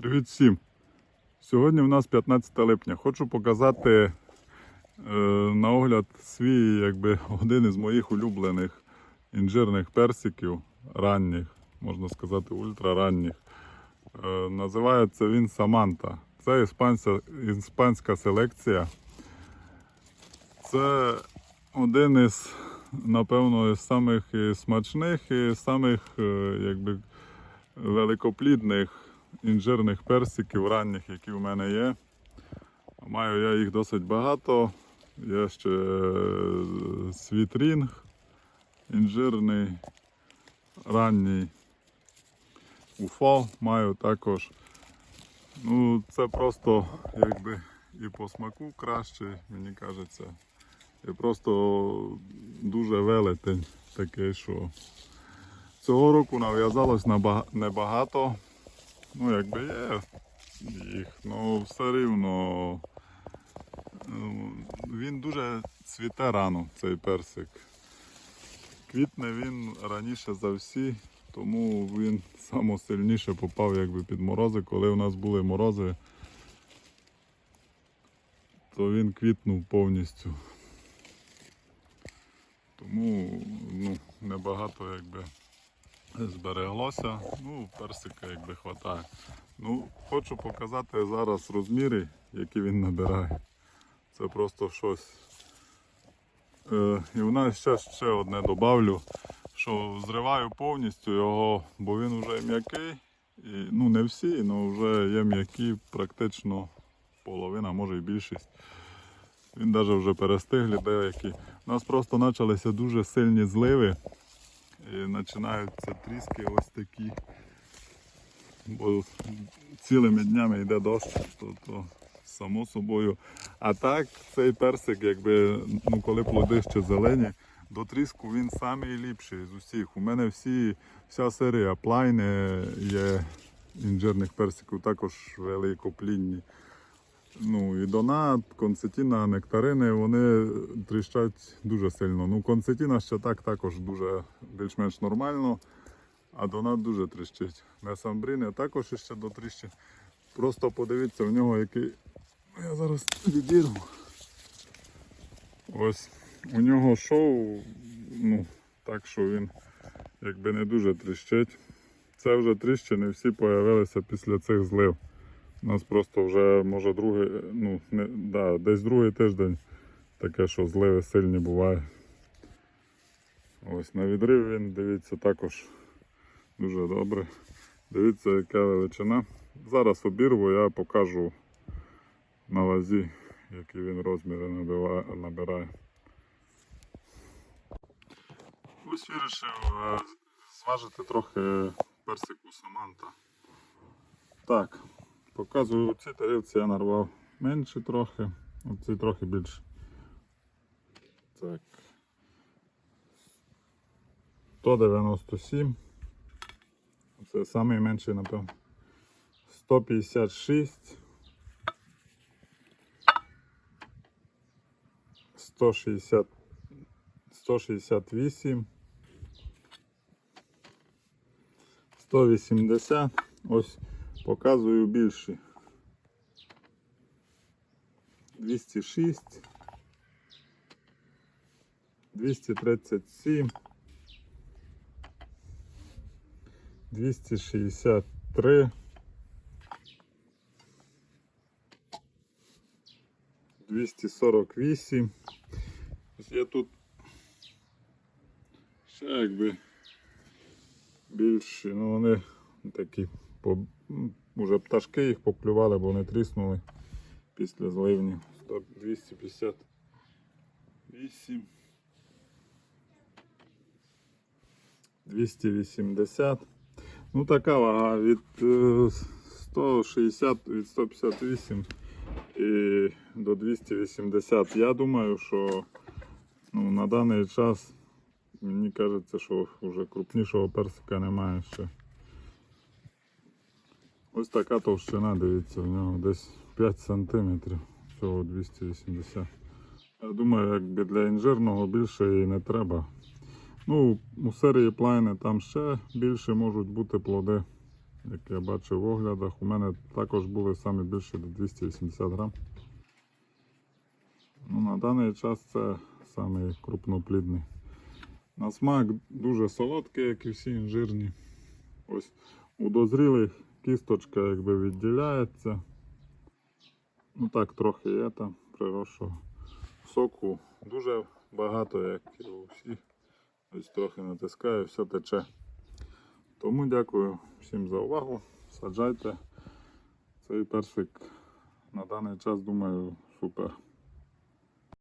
Привіт всім! Сьогодні у нас 15 липня. Хочу показати е, на огляд свій, якби один із моїх улюблених інжирних персиків ранніх, можна сказати, ультраранніх. Е, називається він Саманта. Це іспанська, іспанська селекція. Це один із, напевно, із самих смачних і самих е, якби, великоплідних інжирних персиків ранніх, які в мене є. Маю я їх досить багато. Є ще е, світрінг інжирний, ранній. Уфо маю також. Ну, це просто якби і по смаку краще, мені кажеться. І просто дуже велетень такий, що цього року нав'язалось небагато. Ну, якби є їх, але все рівно ну, він дуже цвіте рано, цей персик. Квітне він раніше за всі, тому він само попав якби під морози. Коли у нас були морози, то він квітнув повністю. Тому ну, небагато якби збереглося. Ну, персика якби хватає. Ну, хочу показати зараз розміри, які він набирає. Це просто щось. Е, і в нас ще, ще одне добавлю, що зриваю повністю його, бо він вже м'який. І, ну не всі, але вже є м'які практично половина, може і більшість. Він навіть вже перестигли деякі. У нас просто почалися дуже сильні зливи. І починаються тріски ось такі. Бо цілими днями йде дощ, то, то само собою. А так, цей персик, якби, ну коли плоди ще зелені, до тріску він найліпший з усіх. У мене всі, вся серія плайни є інжирних персиків, також великоплідні. Ну і донат, концетіна, нектарини, вони тріщать дуже сильно. Ну, концетіна ще так також дуже більш-менш нормально, а донат дуже тріщить. Месамбрини також ще дотріщить. Просто подивіться в нього який. Я зараз відірву. Ось у нього шоу, ну, так що він якби не дуже тріщить. Це вже тріщини всі появилися після цих злив. У нас просто вже може другий, ну, не, да, десь другий тиждень таке, що зливи сильні буває. Ось на відрив він, дивіться, також дуже добре. Дивіться, яка величина. Зараз обірву, я покажу на вазі, які він розміри набиває- набирає. Ось вирішив е, зважити трохи персику Саманта. Так, Показую ці тарілці я нарвав менше трохи, оці трохи більше. Так. 197. Це найменший, напевно. 156. 160. 168. 180. Ось Показую більші. 206, 237, 263, 248. Ось Я тут ще якби більші, ну вони такі уже пташки їх поклювали, бо вони тріснули після зливні. 100, 258. 280. Ну така вага від е, 160 від 158 і до 280. Я думаю, що ну, на даний час мені кажеться, що вже крупнішого персика немає ще. Ось така товщина, дивіться, в нього десь 5 см, всього 280. Я думаю, якби для інжирного більше і не треба. Ну, у серії плайни там ще більше можуть бути плоди. як я бачив в оглядах, у мене також були самі більше до 280 грам. Ну, на даний час це самий крупноплідний. На смак дуже солодкий, як і всі інжирні. Ось у дозрілих кісточка якби відділяється. Ну так трохи є там приросшого соку дуже багато, як і у всіх. Ось трохи натискаю, все тече. Тому дякую всім за увагу. Саджайте. Цей персик на даний час, думаю, супер.